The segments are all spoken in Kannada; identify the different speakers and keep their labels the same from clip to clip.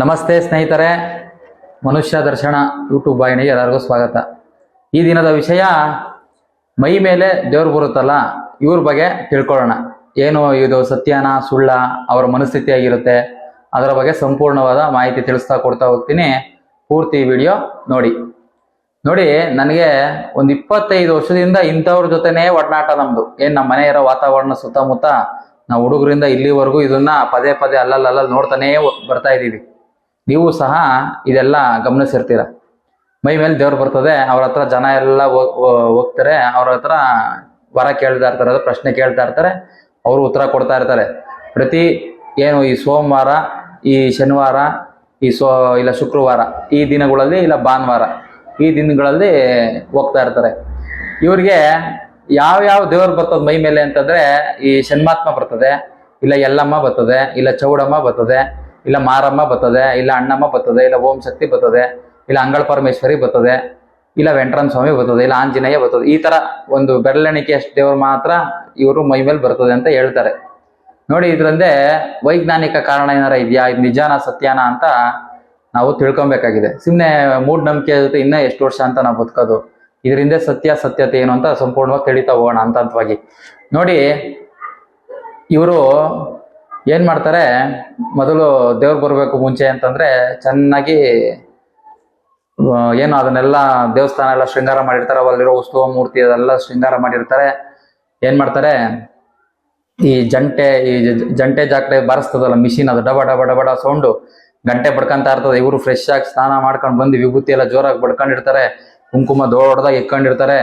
Speaker 1: ನಮಸ್ತೆ ಸ್ನೇಹಿತರೆ, ಮನುಷ್ಯ ದರ್ಶನ ಯೂಟ್ಯೂಬ್ ವಾಹಿನಿಗೆ ಎಲ್ಲರಿಗೂ ಸ್ವಾಗತ. ಈ ದಿನದ ವಿಷಯ, ಮೈ ಮೇಲೆ ದೇವ್ರು ಬರುತ್ತಲ್ಲ, ಇವ್ರ ಬಗ್ಗೆ ತಿಳ್ಕೊಳ್ಳೋಣ. ಏನು ಇದು ಸತ್ಯನ, ಸುಳ್ಳ, ಅವರ ಮನಸ್ಥಿತಿ ಆಗಿರುತ್ತೆ ಅದರ ಬಗ್ಗೆ ಸಂಪೂರ್ಣವಾದ ಮಾಹಿತಿ ತಿಳಿಸ್ತಾ ಕೊಡ್ತಾ ಹೋಗ್ತೀನಿ. ಪೂರ್ತಿ ವಿಡಿಯೋ ನೋಡಿ. ನೋಡಿ, ನನಗೆ ಒಂದು ಇಪ್ಪತ್ತೈದು ವರ್ಷದಿಂದ ಇಂಥವ್ರ ಜೊತೆನೇ ಒಡನಾಟ ನಮ್ಮದು ಏನು ನಮ್ಮ ಮನೆ ವಾತಾವರಣ ಸುತ್ತಮುತ್ತ, ನಾವು ಹುಡುಗರಿಂದ ಇಲ್ಲಿವರೆಗೂ ಇದನ್ನ ಪದೇ ಪದೇ ಅಲ್ಲಲ್ಲಿ ನೋಡ್ತಾನೇ ಬರ್ತಾ ಇದ್ದೀವಿ. ನೀವು ಸಹ ಇದೆಲ್ಲ ಗಮನಿಸಿರ್ತೀರ. ಮೈ ಮೇಲೆ ದೇವ್ರು ಬರ್ತದೆ, ಅವ್ರ ಹತ್ರ ಜನ ಎಲ್ಲ ಹೋಗ್ತಾರೆ, ಅವ್ರ ಹತ್ರ ವರ ಕೇಳ್ತಾ ಇರ್ತಾರೆ ಪ್ರಶ್ನೆ ಕೇಳ್ತಾ ಇರ್ತಾರೆ, ಅವರು ಉತ್ತರ ಕೊಡ್ತಾ ಇರ್ತಾರೆ. ಪ್ರತಿ ಏನು ಈ ಸೋಮವಾರ, ಈ ಶನಿವಾರ, ಈ ಸೋ, ಇಲ್ಲ ಶುಕ್ರವಾರ, ಈ ದಿನಗಳಲ್ಲಿ ಇಲ್ಲ ಭಾನುವಾರ, ಈ ದಿನಗಳಲ್ಲಿ ಹೋಗ್ತಾ ಇರ್ತಾರೆ. ಇವ್ರಿಗೆ ಯಾವ ಯಾವ ದೇವ್ರು ಬರ್ತದೆ ಮೈ ಮೇಲೆ ಅಂತಂದ್ರೆ, ಈ ಶನ್ಮಾತ್ಮ ಬರ್ತದೆ, ಇಲ್ಲ ಯಲ್ಲಮ್ಮ ಬರ್ತದೆ, ಇಲ್ಲ ಚೌಡಮ್ಮ ಬರ್ತದೆ ಇಲ್ಲ ಮಾರಮ್ಮ ಬರ್ತದೆ, ಇಲ್ಲ ಅಣ್ಣಮ್ಮ ಬರ್ತದೆ, ಇಲ್ಲ ಓಂ ಶಕ್ತಿ ಬರ್ತದೆ, ಇಲ್ಲ ಅಂಗಳ ಪರಮೇಶ್ವರಿ ಬರ್ತದೆ, ಇಲ್ಲ ವೆಂಕಟರಾಮ ಸ್ವಾಮಿ ಬರ್ತದೆ, ಇಲ್ಲ ಆಂಜನೇಯ ಬರ್ತದೆ, ಈ ತರ ಒಂದು ಬೆರಳೆಣಿಕೆ ಅಷ್ಟು ದೇವರು ಮಾತ್ರ ಇವರು ಮೈ ಮೇಲೆ ಬರ್ತದೆ ಅಂತ ಹೇಳ್ತಾರೆ. ನೋಡಿ ಇದ್ರಂದೆ ವೈಜ್ಞಾನಿಕ ಕಾರಣ ಏನಾರ ಇದೆಯಾ? ಇದು ನಿಜಾನ, ಸತ್ಯಾನ ಅಂತ ನಾವು ತಿಳ್ಕೊಬೇಕಾಗಿದೆ. ಸುಮ್ಮನೆ ಮೂಢನಂಬಿಕೆ ಜೊತೆ ಇನ್ನೂ ಎಷ್ಟು ವರ್ಷ ಅಂತ ನಾವು ಬದುಕೋದು? ಇದರಿಂದ ಸತ್ಯ, ಸತ್ಯತೆ ಏನು ಅಂತ ಸಂಪೂರ್ಣವಾಗಿ ತಿಳಿತಾ ಹೋಗೋಣ ಹಂತ ಹಂತವಾಗಿ ನೋಡಿ, ಇವರು ಏನ್ ಮಾಡ್ತಾರೆ? ಮೊದಲು ದೇವ್ರು ಬರಬೇಕು ಮುಂಚೆ ಅಂತಂದ್ರೆ ಚೆನ್ನಾಗಿ ಏನು ಅದನ್ನೆಲ್ಲ ದೇವಸ್ಥಾನ ಎಲ್ಲ ಶೃಂಗಾರ ಮಾಡಿರ್ತಾರೆ, ಅಲ್ಲಿರೋ ಉತ್ಸವ ಮೂರ್ತಿ ಅದೆಲ್ಲ ಶೃಂಗಾರ ಮಾಡಿರ್ತಾರೆ. ಏನ್ ಮಾಡ್ತಾರೆ? ಈ ಜಂಟೆ ಈ ಜಂಟೆ ಜಾಕಡೆ ಬಾರಿಸ್ತದಲ್ಲ, ಮಿಷಿನ್ ಅದು ಡಬ ಡಬ ಡಬ ಡಬ ಸೌಂಡು. ಗಂಟೆ ಬಡ್ಕೊಂತ ಇರ್ತದೆ, ಇವರು ಫ್ರೆಶ್ ಆಗಿ ಸ್ನಾನ ಮಾಡ್ಕೊಂಡು ಬಂದು ವಿಭೂತಿ ಎಲ್ಲ ಜೋರಾಗಿ ಬಡ್ಕೊಂಡಿರ್ತಾರೆ. ಕುಂಕುಮ ದೊಡ್ಡದಾಗಿ ಇಕ್ಕೊಂಡಿರ್ತಾರೆ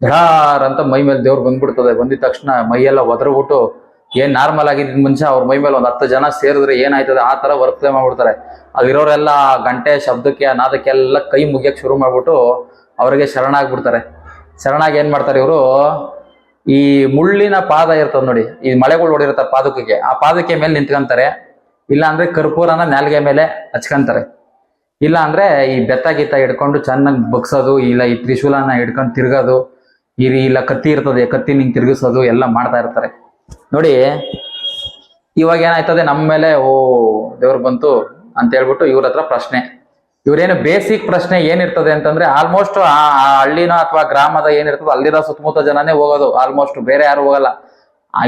Speaker 1: ಧಡಾರ್ ಅಂತ ಮೈ ಮೇಲೆ ದೇವ್ರು ಬಂದ್ಬಿಡ್ತದೆ. ಬಂದಿದ ತಕ್ಷಣ ಮೈಯೆಲ್ಲ ಒದರ್ಬಿಟ್ಟು ಏನ್ ನಾರ್ಮಲ್ ಆಗಿದ್ದ ಮುಂಚೆ ಅವ್ರ ಮೈ ಮೇಲೆ ಒಂದ್ ಹತ್ತು ಜನ ಸೇರಿದ್ರೆ ಏನಾಯ್ತದೆ? ಆ ತರ ವರ್ತನೆ ಮಾಡ್ಬಿಡ್ತಾರೆ. ಅಲ್ಲಿರೋರೆಲ್ಲ ಗಂಟೆ, ಶಬ್ದಕ್ಕೆ, ಅನಾದಕ್ಕೆಲ್ಲ ನಾದಕ್ಕೆಲ್ಲ ಕೈ ಮುಗಿಯಕ್ ಶುರು ಮಾಡ್ಬಿಟ್ಟು ಅವ್ರಿಗೆ ಶರಣಾಗ್ಬಿಡ್ತಾರೆ. ಶರಣಾಗಿ ಏನ್ ಮಾಡ್ತಾರೆ ಇವರು? ಈ ಮುಳ್ಳಿನ ಪಾದ ಇರ್ತದೆ ನೋಡಿ, ಈ ಮಳೆಗಳು ಹೊಡಿರ್ತಾರೆ ಪಾದಕಕ್ಕೆ ಆ ಪಾದಕ್ಕೆ ಮೇಲೆ ನಿಂತ್ಕೊಂತಾರೆ. ಇಲ್ಲ ಅಂದ್ರೆ ಕರ್ಪೂರನ ನಾಲ್ಗೆ ಮೇಲೆ ಹಚ್ಕೊಂತಾರೆ. ಇಲ್ಲ ಅಂದ್ರೆ ಈ ಬೆತ್ತ ಗೀತ ಹಿಡ್ಕೊಂಡು ಚೆನ್ನಾಗಿ ಬಗ್ಸೋದು, ಇಲ್ಲ ಈ ತ್ರಿಶೂಲನ ಹಿಡ್ಕೊಂಡು ತಿರ್ಗೋದು, ಈ ಇಲ್ಲ ಕತ್ತಿ ಇರ್ತದೆ, ಕತ್ತಿ ನಿಂಗೆ ತಿರುಗಿಸೋದು ಎಲ್ಲ ಮಾಡ್ತಾ ಇರ್ತಾರೆ. ನೋಡಿ, ಇವಾಗ ಏನಾಯ್ತದೆ, ನಮ್ಮ ಮೇಲೆ, ಓ, ದೇವ್ರು ಬಂತು ಅಂತ ಹೇಳ್ಬಿಟ್ಟು ಇವ್ರ ಹತ್ರ ಪ್ರಶ್ನೆ. ಇವ್ರೇನು ಬೇಸಿಕ್ ಪ್ರಶ್ನೆ ಏನಿರ್ತದೆ ಅಂತಂದ್ರೆ ಆಲ್ಮೋಸ್ಟ್ ಆ ಹಳ್ಳಿನ ಅಥವಾ ಗ್ರಾಮದ ಏನಿರ್ತದೆ, ಅಲ್ಲಿರೋ ಸುತ್ತಮುತ್ತ ಜನನೇ ಹೋಗೋದು. ಆಲ್ಮೋಸ್ಟ್ ಬೇರೆ ಯಾರು ಹೋಗಲ್ಲ.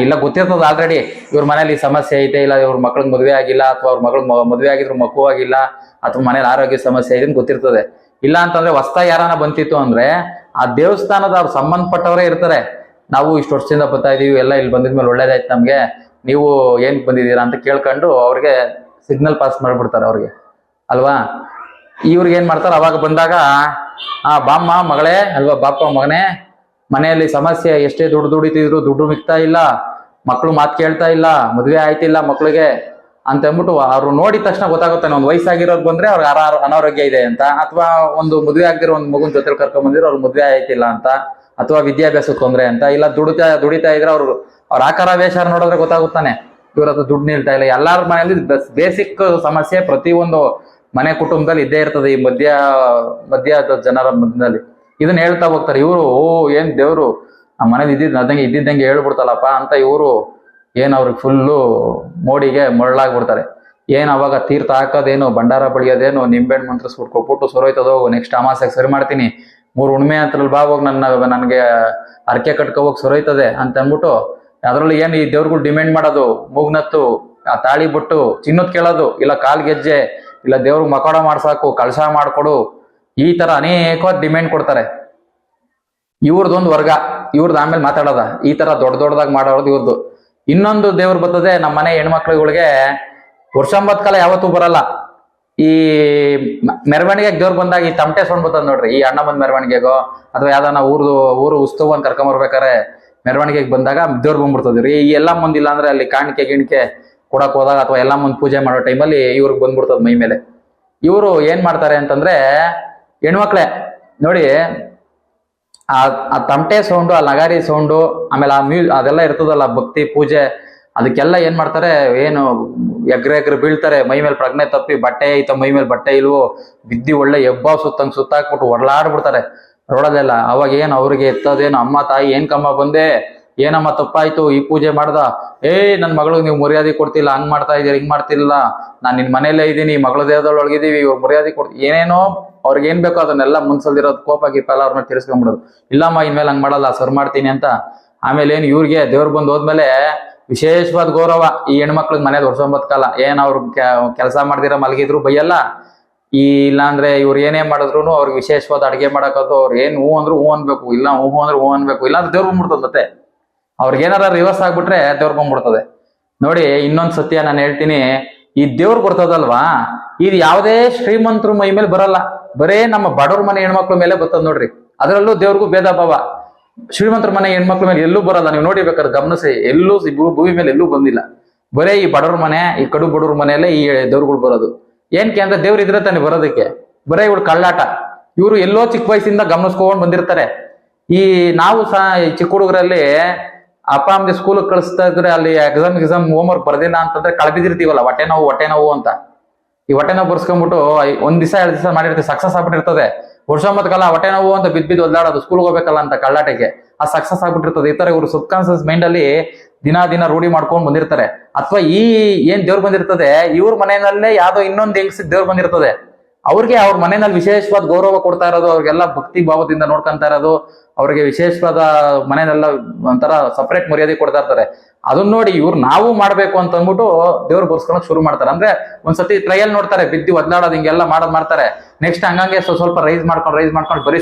Speaker 1: ಇಲ್ಲ ಗೊತ್ತಿರ್ತದ ಆಲ್ರೆಡಿ ಇವ್ರ ಮನೇಲಿ ಸಮಸ್ಯೆ ಐತೆ, ಇಲ್ಲ ಇವ್ರ ಮಕ್ಳಿಗೆ ಮದುವೆ ಆಗಿಲ್ಲ, ಅಥವಾ ಅವ್ರ ಮಗಳ ಮದುವೆ ಆಗಿದ್ರು ಮಕ್ಕು ಆಗಿಲ್ಲ, ಅಥವಾ ಮನೇಲಿ ಆರೋಗ್ಯ ಸಮಸ್ಯೆ ಐತೆ ಅಂತ ಗೊತ್ತಿರ್ತದೆ. ಇಲ್ಲ ಅಂತಂದ್ರೆ ಹೊಸ್ದಾಗಿ ಯಾರನ್ನ ಬಂತಿತ್ತು ಅಂದ್ರೆ, ಆ ದೇವಸ್ಥಾನದ ಅವ್ರು ಸಂಬಂಧಪಟ್ಟವರೇ ಇರ್ತಾರೆ. ನಾವು ಇಷ್ಟು ವರ್ಷದಿಂದ ಬರ್ತಾ ಇದೀವಿ, ಎಲ್ಲ ಇಲ್ಲಿ ಬಂದಿದ್ಮೇಲೆ ಒಳ್ಳೇದಾಯ್ತು ನಮಗೆ. ನೀವು ಏನ್ ಬಂದಿದ್ದೀರಾ ಅಂತ ಕೇಳ್ಕೊಂಡು ಅವ್ರಿಗೆ ಸಿಗ್ನಲ್ ಪಾಸ್ ಮಾಡಿಬಿಡ್ತಾರೆ ಅವ್ರಿಗೆ. ಅಲ್ವಾ? ಇವ್ರಿಗೆ ಏನ್ ಮಾಡ್ತಾರೆ? ಅವಾಗ ಬಂದಾಗ, ಆ ಬಾಮ್ಮ ಮಗಳೇ, ಅಲ್ವಾ ಬಾಪ ಮಗನೇ, ಮನೆಯಲ್ಲಿ ಸಮಸ್ಯೆ ಎಷ್ಟೇ ದುಡ್ಡು ದುಡಿತಿದ್ರು ದುಡ್ಡು ಮಿಗ್ತಾ ಇಲ್ಲ ಮಕ್ಕಳು ಮಾತು ಕೇಳ್ತಾ ಇಲ್ಲ, ಮದುವೆ ಆಯ್ತಿಲ್ಲ ಮಕ್ಕಳಿಗೆ ಅಂತ ಅಂದ್ಬಿಟ್ಟು ಅವ್ರು ನೋಡಿದ ತಕ್ಷಣ ಗೊತ್ತಾಗುತ್ತೆ ಒಂದು ವಯಸ್ಸಾಗಿರೋದು ಬಂದ್ರೆ ಅವ್ರಿಗೆ ಅನಾರೋಗ್ಯ ಇದೆ ಅಂತ. ಅಥವಾ ಒಂದು ಮದುವೆ ಆಗದಿರೋ ಒಂದು ಮಗುನ ಜೊತೆ ಕರ್ಕೊಂಡ್ ಬಂದಿರೋ ಅವ್ರಿಗೆ ಮದುವೆ ಆಯ್ತಿಲ್ಲ ಅಂತ. ಅಥವಾ ವಿದ್ಯಾಭ್ಯಾಸಕ್ಕೆ ತೊಂದರೆ ಅಂತ, ಇಲ್ಲ ದುಡಿತಾ ದುಡಿತಾ ಇದ್ರೆ ಅವ್ರು, ಅವ್ರ ಆಕಾರ ವೇಷ ನೋಡಿದ್ರೆ ಗೊತ್ತಾಗುತ್ತಾನೆ. ಇವ್ರ ಹತ್ರ ದುಡ್ಡು ನಿಲ್ತಾ ಇಲ್ಲ. ಎಲ್ಲಾರ ಮನೆಯಲ್ಲಿ ಬೇಸಿಕ್ ಸಮಸ್ಯೆ ಪ್ರತಿಯೊಂದು ಮನೆ ಕುಟುಂಬದಲ್ಲಿ ಇದ್ದೇ ಇರ್ತದೆ ಈ ಮಧ್ಯ ಮಧ್ಯದ ಜನರ ಮಧ್ಯದಲ್ಲಿ. ಇದನ್ನ ಹೇಳ್ತಾ ಹೋಗ್ತಾರೆ, ಇವರು, ಓ, ಏನ್ ದೇವ್ರು ಆ ಮನೇಲಿ ಇದ್ದಿದ್ ಅದಂಗೆ ಇದ್ದಿದ್ದಂಗೆ ಹೇಳ್ಬಿಡ್ತಲ್ಲಪ್ಪ ಅಂತ ಇವರು ಏನ್ ಅವ್ರಿಗೆ ಫುಲ್ಲು ಮೋಡಿಗೆ ಮರಳಾಗ್ಬಿಡ್ತಾರೆ. ಏನ್ ಅವಾಗ ತೀರ್ಥ ಹಾಕೋದೇನು, ಭಂಡಾರ ಬಳಿಯೋದೇನು, ನಿಂಬೆಹಣ್ಣು ಮಂತ್ರಿಸ್ಬಿಟ್ಟು ಕೊಟ್ಬಿಟ್ಟು ಸೊರೋಯ್ತದೋ ನೆಕ್ಸ್ಟ್ ಅಮಾಸೆಗೆ ಸರಿ ಮಾಡ್ತೀನಿ. ಮೂರು ಉಣ್ಮೆ ಅಂತಲ್ಲಿ ಬಾ, ಹೋಗಿ ನನ್ನ, ನನಗೆ ಅರ್ಕೆ ಕಟ್ಕೊ ಹೋಗಿ ಸೊರೈತದೆ ಅಂತ ಅಂದ್ಬಿಟ್ಟು ಅದರಲ್ಲಿ ಏನು ಈ ದೇವ್ರುಗಳು ಡಿಮ್ಯಾಂಡ್ ಮಾಡೋದು? ಮೂಗ್ನತ್ತು ಆ ತಾಳಿ ಬಿಟ್ಟು, ಚಿನ್ನದ್ ಕೇಳೋದು, ಇಲ್ಲ ಕಾಲ್ ಗೆಜ್ಜೆ, ಇಲ್ಲ ದೇವ್ರಿಗೆ ಮಕೋಡ ಮಾಡ್ಸಾಕು, ಕಳಸ ಮಾಡ್ಕೊಡು. ಈ ತರ ಅನೇಕ ಡಿಮ್ಯಾಂಡ್ ಕೊಡ್ತಾರೆ. ಇವ್ರದೊಂದು ವರ್ಗ ಇವ್ರದ್ದು ಆಮೇಲೆ ಮಾತಾಡೋದ. ಈ ತರ ದೊಡ್ಡ ದೊಡ್ಡದಾಗಿ ಮಾಡೋದು ಇವ್ರದ್ದು ಇನ್ನೊಂದು ದೇವ್ರು ಬರ್ತದೆ ನಮ್ಮ ಮನೆ ಹೆಣ್ಮಕ್ಳುಗಳಿಗೆ ವರ್ಷಂಬತ್ ಕಾಲ ಯಾವತ್ತೂ ಬರಲ್ಲ. ಈ ಮೆರವಣಿಗೆ ದೇವ್ರು ಬಂದಾಗ ಈ ತಮಟೆ ಸೌಂಡ್ ಬರ್ತದೆ ನೋಡ್ರಿ, ಈ ಅಣ್ಣ ಬಂದ್ ಮೆರವಣಿಗೆಗೋ, ಅಥವಾ ಯಾವ್ದಾನ ಊರ್ದು, ಊರು ಉತ್ಸವ ಅಂತ ಕರ್ಕೊಂಬರ್ಬೇಕಾರೆ ಮೆರವಣಿಗೆಗೆ ಬಂದಾಗ ದೇವ್ರು ಬಂದ್ಬಿಡ್ತದೆ ರೀ. ಈ ಎಲ್ಲ ಇಲ್ಲ ಅಂದ್ರೆ ಅಲ್ಲಿ ಕಾಣಿಕೆ, ಗಿಣಿಕೆ ಕೊಡಕ್ ಹೋದಾಗ ಅಥವಾ ಎಲ್ಲ ಮಂದಿ ಪೂಜೆ ಮಾಡೋ ಟೈಮಲ್ಲಿ ಇವ್ರಿಗೆ ಬಂದ್ಬಿಡ್ತದೆ ಮೈ ಮೇಲೆ. ಇವರು ಏನ್ ಮಾಡ್ತಾರೆ ಅಂತಂದ್ರೆ, ಹೆಣ್ಮಕ್ಳೇ, ನೋಡಿ, ಆ ಆ ತಮಟೆ ಸೌಂಡು, ಆ ನಗಾರಿ ಸೌಂಡು, ಆಮೇಲೆ ಆ ಮ್ಯೂ, ಅದೆಲ್ಲ ಇರ್ತದಲ್ಲ ಭಕ್ತಿ, ಪೂಜೆ ಅದಕ್ಕೆಲ್ಲ ಏನ್ ಮಾಡ್ತಾರೆ, ಏನು ಎಗ್ರೆ ಎಗ್ರೆ ಬೀಳ್ತಾರೆ, ಮೈ ಮೇಲೆ ಪ್ರಜ್ಞೆ ತಪ್ಪಿ ಬಟ್ಟೆ ಐತ, ಮೈ ಮೇಲೆ ಬಟ್ಟೆ ಇಲ್ವೋ, ಬಿದ್ದಿ ಒಳ್ಳೆ ಎಬ್ಬಾವ್ ಸುತ್ತಂಗ್ ಸುತ್ತಾಕ್ಬಿಟ್ಟು ಹೊರಲಾಡ್ಬಿಡ್ತಾರೆ ರೋಡಲ್ಲೆಲ್ಲ ಅವಾಗ ಏನ್ ಅವ್ರಿಗೆ ಎತ್ತದೇನು ಅಮ್ಮ ತಾಯಿ, ಏನ್ ಕಮ್ಮ ಬಂದೆ, ಏನಮ್ಮ ತಪ್ಪಾಯ್ತು, ಈ ಪೂಜೆ ಮಾಡ್ದ? ಏ ನನ್ನ ಮಗಳಿಗೆ ನೀವು ಮರ್ಯಾದೆ ಕೊಡ್ತಿಲ್ಲ, ಹಂಗ್ ಮಾಡ್ತಾ ಇದೀರಿ ಹಿಂಗ್ ಮಾಡ್ತಿಲ್ಲ ನಾನು ನಿನ್ ಮನೇಲೇ ಇದೀನಿ ಮಗಳ ದೇಹದೊಳಗಿದೀವಿ ಇವ್ರು ಮರ್ಯಾದೆ ಕೊಡ್ತೀವಿ ಏನೇನೋ ಅವ್ರಿಗೆ ಏನ್ ಬೇಕೋ ಅದನ್ನೆಲ್ಲ ಮುನ್ಸಲ್ದಿರೋದು ಕೋಪ ಗೀಪ ಎಲ್ಲ ಅವ್ರ ಮೇಲೆ ತಿರ್ಸ್ಕೊಂಡ್ಬಿಡೋದು ಇಲ್ಲಮ್ಮ, ಇನ್ಮೇಲೆ ಹಂಗ್ ಮಾಡಲ್ಲ, ಸರ್ ಮಾಡ್ತೀನಿ ಅಂತ. ಆಮೇಲೆ ಏನ್ ಇವ್ರಿಗೆ ದೇವ್ರು ಬಂದು ಹೋದ್ಮೇಲೆ ವಿಶೇಷವಾದ ಗೌರವ ಈ ಹೆಣ್ಮಕ್ಳಿಗೆ ಮನೆ ವರ್ಷೊಂಬತ್ ಕಾಲ. ಏನ್ ಅವ್ರು ಕೆಲಸ ಮಾಡ್ದಿರ ಮಲಗಿದ್ರು ಬೈಯಲ್ಲ. ಈ ಇಲ್ಲಾಂದ್ರೆ ಇವ್ರು ಏನೇ ಮಾಡಿದ್ರು ಅವ್ರಿಗೆ ವಿಶೇಷವಾದ ಅಡಿಗೆ ಮಾಡಕತ್ತು ಅವ್ರು ಏನ್ ಹೂ ಅಂದ್ರು ಹೂ ಅನ್ಬೇಕು. ಇಲ್ಲ ಹೂ ಅಂದ್ರೆ ಹೂ ಅನ್ಬೇಕು. ಇಲ್ಲಾಂದ್ರೆ ದೇವ್ರ ಬಂದ್ಬಿಡ್ತದೆ ಮತ್ತೆ ಅವ್ರಿಗೆ ಏನಾರ ರಿವರ್ಸ್ ಆಗ್ಬಿಟ್ರೆ ದೇವ್ರ ಬಂದ್ಬಿಡ್ತದೆ. ನೋಡಿ, ಇನ್ನೊಂದ್ ಸತ್ಯ ನಾನು ಹೇಳ್ತೀನಿ. ಈ ದೇವ್ರು ಬರ್ತದಲ್ವಾ? ಇದು ಯಾವುದೇ ಶ್ರೀಮಂತರು ಮೈ ಮೇಲೆ ಬರಲ್ಲ. ಬರೇ ನಮ್ಮ ಬಡವ್ರ ಮನೆ ಹೆಣ್ಮಕ್ಳ ಮೇಲೆ ಬರ್ತದ ನೋಡ್ರಿ. ಅದರಲ್ಲೂ ದೇವ್ರಿಗೂ ಭೇದ ಭಾವ. ಶ್ರೀಮಂತರ ಮನೆ ಹೆಣ್ಮಕ್ಳ ಮೇಲೆ ಎಲ್ಲೂ ಬರಲ್ಲ. ನೀವು ನೋಡಿ ಬೇಕಾದ್ರೆ ಗಮನಿಸಿ, ಎಲ್ಲೂ ಭೂಮಿ ಮೇಲೆ ಎಲ್ಲೂ ಬಂದಿಲ್ಲ. ಬರೇ ಈ ಬಡವ್ರ ಮನೆ, ಈ ಕಡು ಬಡವ್ರ ಮನೆಯಲ್ಲೇ ಈ ದೇವ್ರುಗಳು ಬರೋದು. ಏನ್ಕೆ ಅಂದ್ರೆ ದೇವ್ರ ಇದ್ರೆ ತಾನೆ ಬರೋದಕ್ಕೆ. ಬರೇ ಇವ್ರು ಕಳ್ಳಾಟ. ಇವರು ಎಲ್ಲೋ ಚಿಕ್ಕ ವಯಸ್ಸಿಂದ ಗಮನಿಸ್ಕೊಂಡ್ ಬಂದಿರ್ತಾರೆ. ಈ ನಾವು ಸಹ ಚಿಕ್ಕ ಹುಡುಗರಲ್ಲಿ ಅಪ್ಪ, ಅಮ್ಮಗೆ ಸ್ಕೂಲ್ ಕಳಿಸ್ತಾ ಇದ್ರೆ ಅಲ್ಲಿ ಎಕ್ಸಾಮ್ ಎಕ್ಸಾಮ್ ಹೋಮ್ ವರ್ಕ್ ಬರ್ದಿಲ್ಲ ಅಂತಂದ್ರೆ ಕಳಬಿದಿರ್ತೀವಲ್ಲ ಹೊಟ್ಟೆ ನೋವು ಹೊಟ್ಟೆ ನೋವು ಅಂತ. ಈ ಹೊಟ್ಟೆ ನೋವು ಬರ್ಸ್ಕೊಂಡ್ಬಿಟ್ಟು ಒಂದ್ ದಿವಸ, ಎರಡು ದಿವಸ ಮಾಡಿರ್ತೀವಿ ಸಕ್ಸಸ್ ಆಗ್ಬಿಟ್ಟಿರ್ತದೆ. ವರ್ಷೊಂಬತ್ತು ಕಾಲ ಹೊಟ್ಟೆ ನೋವು ಅಂತ ಬಿದ್ದು ಬಿದ್ದು ಒದ್ದಾಡೋದು ಸ್ಕೂಲ್ಗೆ ಹೋಗ್ಬೇಕಲ್ಲ ಅಂತ ಕಳ್ಳಾಟಕ್ಕೆ ಆ ಸಕ್ಸಸ್ ಆಗ್ಬಿಟ್ಟಿರ್ತದೆ. ಈ ತರ ಇವರು ಸಬ್ ಕಾನ್ಸಿಯಸ್ ಮೈಂಡ್ ಅಲ್ಲಿ ದಿನ ದಿನ ರೂಢಿ ಮಾಡ್ಕೊಂಡು ಬಂದಿರ್ತಾರೆ. ಅಥವಾ ಈ ಏನ್ ದೇವ್ರು ಬಂದಿರ್ತದೆ, ಇವ್ರ ಮನೆಯಲ್ಲೇ ಯಾವ್ದೋ ಇನ್ನೊಂದ್ ಹೆಂಗ್ಸ್ ದೇವ್ರು ಬಂದಿರ್ತದೆ. ಅವ್ರಿಗೆ ಅವ್ರ ಮನೆಯಲ್ಲಿ ವಿಶೇಷವಾದ ಗೌರವ ಕೊಡ್ತಾ ಇರೋದು, ಅವ್ರಿಗೆಲ್ಲ ಭಕ್ತಿ ಭಾವದಿಂದ ನೋಡ್ಕೊಂತ ಇರೋದು, ಅವ್ರಿಗೆ ವಿಶೇಷವಾದ ಮನೆಯಲ್ಲ ಒಂಥರ ಸಪ್ರೇಟ್ ಮರ್ಯಾದೆ ಕೊಡ್ತಾ ಇರ್ತಾರೆ. ಅದನ್ನ ನೋಡಿ ಇವ್ರು ನಾವು ಮಾಡ್ಬೇಕು ಅಂತ ಅಂದ್ಬಿಟ್ಟು ದೇವ್ರು ಬರ್ಸ್ಕೊಳಕ್ ಶುರು ಮಾಡ್ತಾರೆ. ಅಂದ್ರೆ ಒಂದ್ಸತಿ ಟ್ರಯಲ್ ನೋಡ್ತಾರೆ, ಬಿದ್ದಿ ಒದ್ದಾಡೋದು ಹಿಂಗೆಲ್ಲ ಮಾಡೋದ್ ಮಾಡ್ತಾರೆ. ನೆಕ್ಸ್ಟ್ ಹಂಗಂಗೆ ಸ್ವಲ್ಪ ಸ್ವಲ್ಪ ರೈಸ್ ಮಾಡ್ಕೊಂಡು ರೈಸ್ ಮಾಡ್ಕೊಂಡು ಬರೀ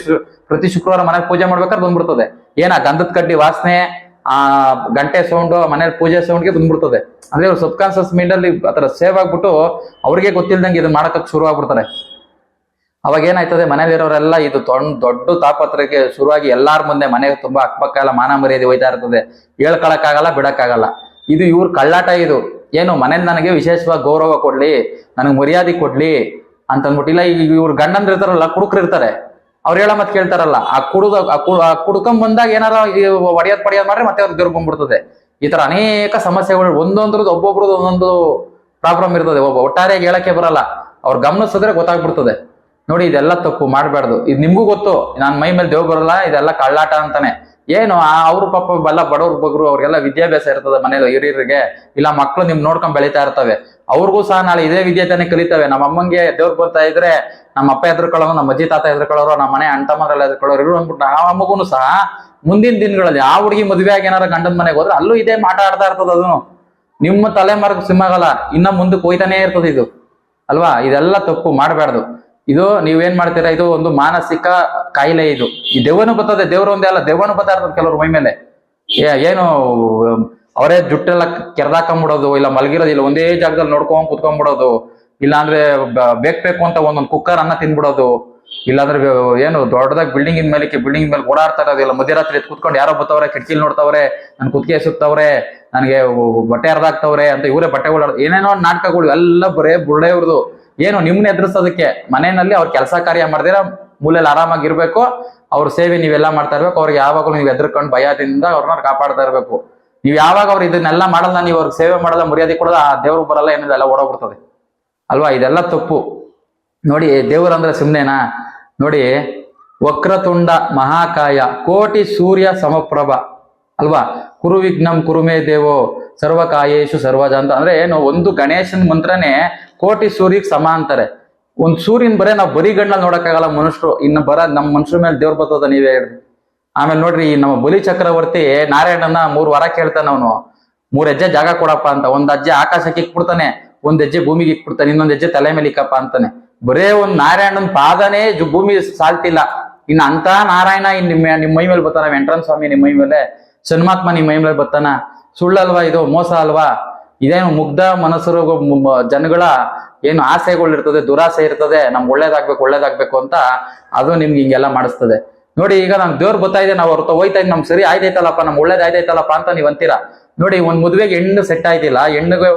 Speaker 1: ಪ್ರತಿ ಶುಕ್ರವಾರ ಮನೆಗೆ ಪೂಜೆ ಮಾಡ್ಬೇಕಾದ್ರೆ ಬಂದ್ಬಿಡ್ತದೆ. ಏನ ಗಂಧದ ಕಡ್ಡಿ ವಾಸನೆ, ಆ ಗಂಟೆ ಸೌಂಡ್ ಮನೇಲಿ ಪೂಜೆ ಸೌಂಡ್ಗೆ ಬಂದ್ಬಿಡ್ತದೆ. ಅಂದ್ರೆ ಇವ್ರು ಸಬ್ ಕಾನ್ಸಿಯಸ್ ಮೈಂಡ್ ಅಲ್ಲಿ ಆತರ ಸೇವ್ ಆಗ್ಬಿಟ್ಟು ಅವ್ರಿಗೆ ಗೊತ್ತಿಲ್ದಂಗೆ ಇದನ್ನ ಮಾಡಕ್ ಶುರು ಆಗ್ಬಿಡ್ತಾರೆ. ಅವಾಗ ಏನಾಯ್ತದೆ ಮನೇಲಿರೋರೆಲ್ಲ ಇದು ದೊಡ್ಡ ದೊಡ್ಡ ತಾಪತ್ರಕ್ಕೆ ಶುರುವಾಗಿ ಎಲ್ಲಾರ ಮುಂದೆ ಮನೆ ತುಂಬಾ ಅಕ್ಕಪಕ್ಕ ಎಲ್ಲ ಮಾನ ಮರ್ಯಾದೆ ಹೋಯ್ತಾ ಇರ್ತದೆ. ಹೇಳ್ಕೊಳಕ್ಕಾಗಲ್ಲ, ಬಿಡಕ್ಕಾಗಲ್ಲ. ಇದು ಇವ್ರ ಕಳ್ಳಾಟ ಇದು. ಏನು ಮನೇಲಿ ನನಗೆ ವಿಶೇಷವಾಗಿ ಗೌರವ ಕೊಡ್ಲಿ, ನನಗೆ ಮರ್ಯಾದೆ ಕೊಡ್ಲಿ ಅಂತ ಅಂದ್ಬಿಟ್ಟು ಇಲ್ಲ ಈಗ ಇವ್ರ ಗಂಡಂದ್ರ ಇರ್ತಾರಲ್ಲ ಕುಡುಕ್ರು ಇರ್ತಾರೆ ಅವ್ರು ಹೇಳ ಮತ್ತೆ ಕೇಳ್ತಾರಲ್ಲ, ಆ ಕುಡುದ, ಆ ಕುಡ್ಕೊಂಡ್ ಬಂದಾಗ ಏನಾರ ಒಡೆಯೋದ್ ಪಡೆಯೋದ್ ಮಾಡ್ರೆ ಮತ್ತೆ ಅವ್ರಿಗೆ ದೇವ್ರು ಬಂದ್ಬಿಡ್ತದೆ ಈ ತರ ಅನೇಕ ಸಮಸ್ಯೆಗಳು, ಒಂದೊಂದ್ರದ್ದು, ಒಬ್ಬೊಬ್ರದ್ದು ಒಂದೊಂದು ಪ್ರಾಬ್ಲಮ್ ಇರ್ತದೆ. ಒಬ್ಬ ಒಟ್ಟಾರೆಯಾಗಿ ಹೇಳಕ್ಕೆ ಬರಲ್ಲ. ಅವ್ರು ಗಮನಿಸಿದ್ರೆ ಗೊತ್ತಾಗ್ಬಿಡ್ತದೆ. ನೋಡಿ, ಇದೆಲ್ಲ ತಪ್ಪು, ಮಾಡಬಾರ್ದು. ಇದು ನಿಮ್ಗೂ ಗೊತ್ತು, ನಾನು ಮೈ ಮೇಲೆ ದೇವ್ ಬರಲ್ಲ, ಇದೆಲ್ಲ ಕಳ್ಳಾಟ ಅಂತಾನೆ. ಏನು ಅವ್ರ ಪಾಪ ಎಲ್ಲ ಬಡವ್ರ ಬಗ್ರು, ಅವ್ರಿಗೆಲ್ಲ ವಿದ್ಯಾಭ್ಯಾಸ ಇರ್ತದೆ ಮನೇಲಿ, ಹಿರಿಯರಿಗೆ. ಇಲ್ಲ, ಮಕ್ಳು ನಿಮ್ ನೋಡ್ಕೊಂಡ್ ಬೆಳಿತಾ ಇರ್ತವೆ. ಅವ್ರಿಗೂ ಸಹ ನಾಳೆ ಇದೇ ವಿದ್ಯೆ ತಾನೇ ಕಲಿತವೆ. ನಮ್ಮ ಅಮ್ಮಂಗೆ ದೇವ್ರು ಬರ್ತಾ ಇದ್ರೆ, ನಮ್ಮ ಅಪ್ಪ ಎದ್ರುಕೊಳ್ಳೋರು, ನಮ್ಮ ಅಜ್ಜಿ ತಾತ ಎದ್ರುಕೊಳ್ಳೋರು, ನಮ್ಮ ಮನೆ ಅಣ್ಣ ಎದ್ರುಕೊಳ್ಳೋರು ಇರು ಅಂದ್ಬಿಟ್ಟು ಆ ಅಮ್ಮಗೂ ಸಹ ಮುಂದಿನ ದಿನಗಳಲ್ಲಿ, ಆ ಹುಡುಗಿ ಮದುವೆ ಆಗಿ ಏನಾರ ಗಂಡನ ಮನೆಗೆ ಹೋದ್ರೆ ಅಲ್ಲೂ ಇದೇ ಮಾಟ ಆಡ್ತಾ ಇರ್ತದ ಅದು. ನಿಮ್ಮ ತಲೆಮಾರ್ಗ ಸಿಂಹಗಲ್ಲ ಇನ್ನ ಮುಂದಕ್ಕೆ ಹೋಯ್ತಾನೆ ಇರ್ತದೆ ಇದು. ಅಲ್ವಾ? ಇದೆಲ್ಲ ತಪ್ಪು, ಮಾಡಬಾರ್ದು. ಇದು ನೀವೇನ್ ಮಾಡ್ತೀರಾ? ಇದು ಒಂದು ಮಾನಸಿಕ ಕಾಯಿಲೆ ಇದು. ಈ ದೆವ್ವನು ಬರ್ತದೆ, ದೇವ್ರು ಒಂದೇ ಅಲ್ಲ ದೆವ್ವನು ಬರ್ತಾ ಇರ್ತದೆ ಕೆಲವ್ರು ಮೈ ಮೇಲೆ. ಏನು, ಅವರೇ ಜುಟ್ಟೆಲ್ಲ ಕೆರ್ದಾಕೊಂಬಿಡೋದು, ಇಲ್ಲ ಮಲಗಿರೋದು, ಇಲ್ಲ ಒಂದೇ ಜಾಗದಲ್ಲಿ ನೋಡ್ಕೊಂಡ್ ಕುತ್ಕೊಂಡ್ಬಿಡೋದು ಇಲ್ಲಾಂದ್ರೆ ಬೇಕ್ ಅಂತ ಒಂದೊಂದು ಕುಕ್ಕರ್ ಅನ್ನ ತಿನ್ಬಿಡೋದು, ಇಲ್ಲಾಂದ್ರೆ ಏನು ದೊಡ್ಡದಾಗ ಬಿಲ್ಡಿಂಗ್ ಇನ್ ಮೇಲೆ ಬಿಲ್ಡಿಂಗ್ ಮೇಲೆ ಓಡಾಡ್ತಾ ಇರೋದಿಲ್ಲ ಮಧ್ಯರಾತ್ರಿ ಎತ್ ಕುತ್ಕೊಂಡು ಯಾರೋ ಬತ್ತವ್ರೆ, ಕಿಟಕಿಲಿ ನೋಡ್ತಾವ್ರೆ, ನನ್ ಕುತ್ತಿಗೆ ಸುತ್ತವ್ರೆ, ನನಗೆ ಬಟ್ಟೆ ಹರಿದಾಕ್ತವ್ರೆ ಅಂತ ಇವರೇ ಬಟ್ಟೆ ಏನೇನೋ ನಾಟಕಗಳು, ಎಲ್ಲ ಬರೇ ಬುಳ್ಳೆ ಇವ್ರದು. ಏನು ನಿಮ್ನ ಎದುರಿಸೋದಕ್ಕೆ? ಮನೆಯಲ್ಲಿ ಅವ್ರ ಕೆಲಸ ಕಾರ್ಯ ಮಾಡಿದ್ರೆ ಮೂಲೆಯಲ್ಲಿ ಆರಾಮಾಗಿ ಇರಬೇಕು, ಅವ್ರ ಸೇವೆ ನೀವೆಲ್ಲ ಮಾಡ್ತಾ ಇರ್ಬೇಕು, ಅವ್ರಿಗೆ ಯಾವಾಗಲೂ ನೀವು ಎದ್ರಕೊಂಡು ಭಯದಿಂದ ಅವ್ರನ್ನ ಕಾಪಾಡ್ತಾ ಇರಬೇಕು. ನೀವು ಯಾವಾಗ ಅವ್ರು ಇದನ್ನೆಲ್ಲ ಮಾಡಲ್ಲ, ನೀವು ಅವ್ರಿಗೆ ಸೇವೆ ಮಾಡಲ್ಲ, ಮರ್ಯಾದೆ ಕೊಡೋದು ಆ ದೇವ್ರು ಬರಲ್ಲ ಏನಿದೆ ಎಲ್ಲ ಓಡೋಗ್ಬಿಡ್ತದೆ. ಅಲ್ವಾ? ಇದೆಲ್ಲ ತಪ್ಪು. ನೋಡಿ ದೇವ್ರಂದ್ರೆ ಸುಮ್ಮನೆನಾ ನೋಡಿ, ವಕ್ರತುಂಡ ಮಹಾಕಾಯ, ಕೋಟಿ ಸೂರ್ಯ ಸಮಪ್ರಭ. ಅಲ್ವಾ? ಕುರು ವಿಘ್ನಂ ಕುರುಮೇ ದೇವೋ ಸರ್ವಕಾಯೇಶು ಸರ್ವಜ ಅಂತ ಅಂದ್ರೆ ಏನು ಒಂದು ಗಣೇಶನ್ ಮಂತ್ರನೇ ಕೋಟಿ ಸೂರ್ಯಗ್ ಸಮ ಅಂತಾರೆ. ಒಂದ್ ಸೂರ್ಯನ್ ಬರೇ ನಾವು ಬರೀ ಗಣ್ಣಲ್ಲಿ ನೋಡಕ್ಕಾಗಲ್ಲ ಮನುಷ್ಯರು ಇನ್ನು ಬರ ನಮ್ಮ ಮನುಷ್ಯರ ಮೇಲೆ ದೇವ್ರ ಬರ್ತದ ನೀವೇ ಹೇಳಿ ಆಮೇಲೆ ನೋಡ್ರಿ ಈ ನಮ್ಮ ಬಲಿ ಚಕ್ರವರ್ತಿ ನಾರಾಯಣನ ಮೂರ್ ವರ ಕೇಳ್ತಾನ ಅವನು. ಮೂರ್ ಹೆಜ್ಜೆ ಜಾಗ ಕೊಡಪ್ಪ ಅಂತ. ಒಂದ್ ಹೆಜ್ಜೆ ಆಕಾಶಕ್ಕೆ ಇಕ್ಬಿಡ್ತಾನೆ. ಒಂದ್ ಹೆಜ್ಜೆ ಭೂಮಿಗೆ ಇಕ್ಬಿಡ್ತಾನೆ. ಇನ್ನೊಂದ್ ಹೆಜ್ಜೆ ತಲೆ ಮೇಲೆ ಇಕ್ಕಪ್ಪ ಅಂತಾನೆ. ಬರೇ ಒಂದ್ ನಾರಾಯಣನ್ ಪಾದನೇ ಭೂಮಿ ಸಾಲ್ತಿಲ್ಲ. ಇನ್ನ ಅಂತ ನಾರಾಯಣ ಇನ್ ನಿಮ್ಮ ನಿಮ್ಮ ಮೈ ಮೇಲೆ ಬರ್ತಾನ. ವೆಂಟ್ರನ್ ಸ್ವಾಮಿ ನಿಮ್ಮ ಮೈ ಮೇಲೆ. ಸನ್ಮಾತ್ಮ ನಿಮ್ಮ ಮೈ ಮೇಲೆ ಬರ್ತಾನ. ಸುಳ್ಳಲ್ವಾ ಇದು? ಮೋಸ ಅಲ್ವಾ? ಇದೇನು ಮುಗ್ಧ ಮನಸ್ಸರು ಜನಗಳ ಏನು ಆಸೆಗಳಿರ್ತದೆ, ದುರಾಸೆ ಇರ್ತದೆ, ನಮ್ಗೆ ಒಳ್ಳೇದಾಗ್ಬೇಕು ಒಳ್ಳೇದಾಗ್ಬೇಕು ಅಂತ ಅದು ನಿಮ್ಗೆ ಹಿಂಗೆಲ್ಲ ಮಾಡಿಸ್ತದೆ. ನೋಡಿ, ಈಗ ನಮ್ಗೆ ದೇವ್ರು ಬರ್ತಾ ಇದೆ, ನಾವು ಹೊರತ ಹೋಯ್ತಾ ಇದ್ ನಮ್ ಸರಿ ಆಯ್ತಾಯ್ತಲ್ಲಪ್ಪ ನಮ್ ಆಯ್ತೈತಲ್ಲಪ್ಪ ಅಂತ ನೀವ್ ಅಂತೀರಾ? ನೋಡಿ, ಒಂದ್ ಮದುವೆಗೆ ಹೆಣ್ಣು ಸೆಟ್ ಆಯ್ತಿಲ್ಲ, ಹೆಣ್ಣಿಗೆ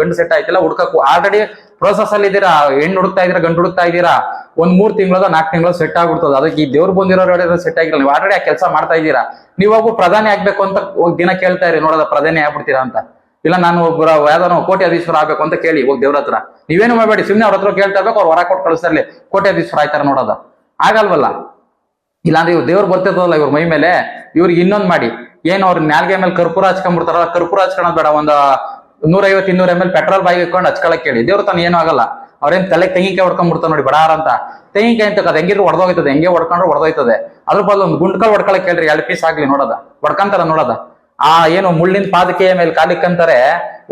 Speaker 1: ಗಂಡು ಸೆಟ್ ಆಯ್ತಿಲ್ಲ ಹುಡ್ಕಕ್ಕೂ ಆಲ್ರೆಡಿ ಪ್ರೋಸೆಸ್ ಅಲ್ಲಿ ಇದ್ದೀರಾ ಹೆಣ್ಣು ಹುಡುಕ್ತಾ ಇದೀರಾ ಗಂಡು ಹುಡುಕ್ತಾ ಇದ್ದೀರಾ? ಒಂದ್ ಮೂರ್ ತಿಂಗಳದ ನಾಲ್ಕು ತಿಂಗಳ ಸೆಟ್ ಆಗ್ಬಿಡ್ತದೆ. ಅದಕ್ಕೆ ಈ ದೇವ್ರು ಬಂದಿರೋ ಸೆಟ್ ಆಗಿರಲ್ಲ. ನೀವು ಆಲ್ರೆಡಿ ಆ ಕೆಲಸ ಮಾಡ್ತಾ ಇದ್ದೀರಾ? ನೀವಾಗ ಪ್ರಧಾನಿ ಆಗ್ಬೇಕು ಅಂತ ದಿನ ಕೇಳ್ತಾ ಇರಿ. ನೋಡೋದ ಪ್ರಧಾನಿ ಆಗ್ಬಿಡ್ತೀರಾ ಅಂತ. ಇಲ್ಲ, ನಾನು ಒಬ್ಬರ ಯಾವ್ದಾನ ಅಧೀಶ್ವರ ಆಗ್ಬೇಕು ಅಂತ ಕೇಳಿ. ಹೋಗಿ ದೇವ್ರ ಹತ್ರ. ನೀವೇನು ಮಾಡಬೇಡಿ. ಸುಮ್ಮನೆ ಅವ್ರ ಹತ್ರ ಕೇಳ್ತಾ ಇರ್ಬೇಕು, ಅವ್ರು ಹೊರ ಕೊಟ್ಟು ಕಳಿಸ್ತಾರಲ್ಲಿ ಕೋಟಿ ಅಧೀಶ್ವರ ಆಯ್ತಾರ ನೋಡೋದ. ಆಗಲ್ವಲ್ಲ? ಇಲ್ಲಾಂದ್ರೆ ಇವ್ರು ದೇವ್ರು ಬರ್ತಿರ್ತದಲ್ಲ ಇವ್ರ ಮೈ ಮೇಲೆ? ಇವ್ರಿಗೆ ಇನ್ನೊಂದ್ ಮಾಡಿ. ಏನು ಅವ್ರ ನಾಲ್ಗೆ ಮೇಲೆ ಕರ್ಪೂರ ಹಚ್ಕೊಂಡ್ಬಿಡ್ತಾರಲ್ಲ? ಕರ್ಪೂರ ಹಚ್ಕೊಳೋದ್ ಬೇಡ. ಒಂದು ನೂರೈವತ್ತು, ಇನ್ನೂರ ಎಂ ಎಲ್ ಪೆಟ್ರೋಲ್ ಬಾಯಿಗೆ ಇಟ್ಕೊಂಡು ಹಚ್ಕೊಳಕ್ ಕೇಳಿ. ದೇವ್ರ ತಾನು ಏನೂ ಆಗಲ್ಲ. ಅವ್ರೇನ್ ತಲೆ ತೆಂಗಿನಕಾಯಿ ಹೊಡ್ಕೊಂಡ್ಬಿಡ್ತಾರ ನೋಡಿ ಬಡಾರ ಅಂತ. ತೆಂಗಿನಕಾಯಿ ಅಂತ ಅದು ಹೆಂಗಿದ್ರು ಹೊಡೆದೋಗ್ತದೆ ಹೆಂಗೆ ಹೊಡ್ಕೊಂಡ್ರೆ ಹೊಡೆದೋಯ್ತದೆ ಅದ್ರ ಬದಲು ಒಂದು ಗುಂಡ್ಕಲ್ ಹೊಡ್ಕೊಳಕ್ ಕೇಳ್ರಿ, ಎರಡು ಪೀಸ್ ಆಗ್ಲಿ ನೋಡದ. ಹೊಡ್ಕಂತಾರ ನೋಡದ. ಆ ಏನು ಮುಳ್ಳಿನ ಪಾದಕೆಯ ಮೇಲೆ ಕಾಲಿಕ್ಕಂತಾರೆ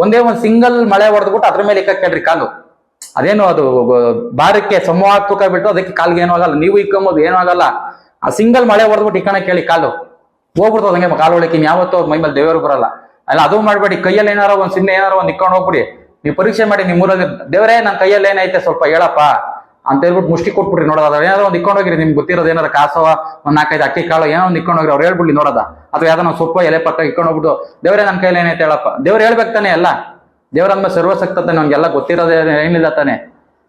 Speaker 1: ಒಂದೇ ಒಂದು ಸಿಂಗಲ್ ಮಳೆ ಹೊಡೆದ್ಬಿಟ್ಟು ಅದ್ರ ಮೇಲೆ ಇಕ್ಕ ಕೇಳ್ರಿ ಕಾಲು. ಅದೇನು ಅದು ಭಾರಕ್ಕೆ ಸಮೂಹ ತೂಕ ಬಿಟ್ಟು ಅದಕ್ಕೆ ಕಾಲ್ಗೆ ಏನೂ ಆಗಲ್ಲ, ನೀವು ಇಕ್ಕೊಂಬೋದು, ಏನೂ ಆಗಲ್ಲ. ಆ ಸಿಂಗಲ್ ಮಳೆ ಹೊಡೆದ್ಬಿಟ್ಟು ಇಕ್ಕಣ ಕೇಳಿ ಕಾಲು. ಹೋಗ್ಬಿಡ್ತದ ಹಂಗೆ ಕಾಲು ಒಳಕ್ಕೆ ಯಾವತ್ತೂ ಅವ್ರ ಮೈ ಮೇಲೆ ದೇವರು ಬರಲ್ಲ. ಅಲ್ಲ, ಅದು ಮಾಡಬೇಡಿ, ಕೈಯಲ್ಲಿ ಏನಾರೋ ಒಂದು ಸಿನ್ನೆ ಏನಾರ ಒಂದ್ ಇಕ್ಕೊಂಡು ಹೋಗ್ಬಿಡಿ. ನೀವು ಪರೀಕ್ಷೆ ಮಾಡಿ ನಿಮ್ಮ ಊರಲ್ಲಿ ದೇವರೇ ನನ್ನ ಕೈಯಲ್ಲಿ ಏನೈತೆ ಸ್ವಲ್ಪ ಹೇಳಪ್ಪ ಅಂತ ಹೇಳ್ಬಿಟ್ಟು ಮುಷ್ಟಿ ಕೊಟ್ಬಿಟ್ರಿ ನೋಡೋದ. ಏನಾದ್ರು ಒಂದು ಇಕ್ಕೊಂಡೋಗಿರಿ ಇಕ್ಕೊಂಡು ನಿಮ್ಗೆ ಗೊತ್ತಿರೋದು ಏನಾರ ಕಾಸವ ಒಂದು ನಾಲ್ಕೈದು ಅಕ್ಕಿ ಕಾಳು, ಏನೋ ಒಂದು ಇಕ್ಕೊಂಡೋಗಿರಿ ಅವ್ರು ಹೇಳ್ಬಿಡ್ಲಿ ನೋಡೋದ. ಅಥವಾ ಯಾವ್ದೋ ಒಂದು ಸೊಪ್ಪು ಎಲೆ ಪಕ್ಕ ಇಕ್ಕೊಂಡೋಗ್ಬಿಟ್ಟು ದೇವರೇ ನನ್ನ ಕೈಯಲ್ಲಿ ಏನೈತೆ ಹೇಳಪ್ಪ. ದೇವ್ರು ಹೇಳ್ಬೇಕು ತಾನೆ ಎಲ್ಲ. ದೇವ್ರ ಅಂದ್ಮೇಲೆ ಸರ್ವಸಕ್ತತೆ ನಮ್ಗೆಲ್ಲ ಗೊತ್ತಿರೋದೇ ಏನಿಲ್ಲ ತಾನೆ.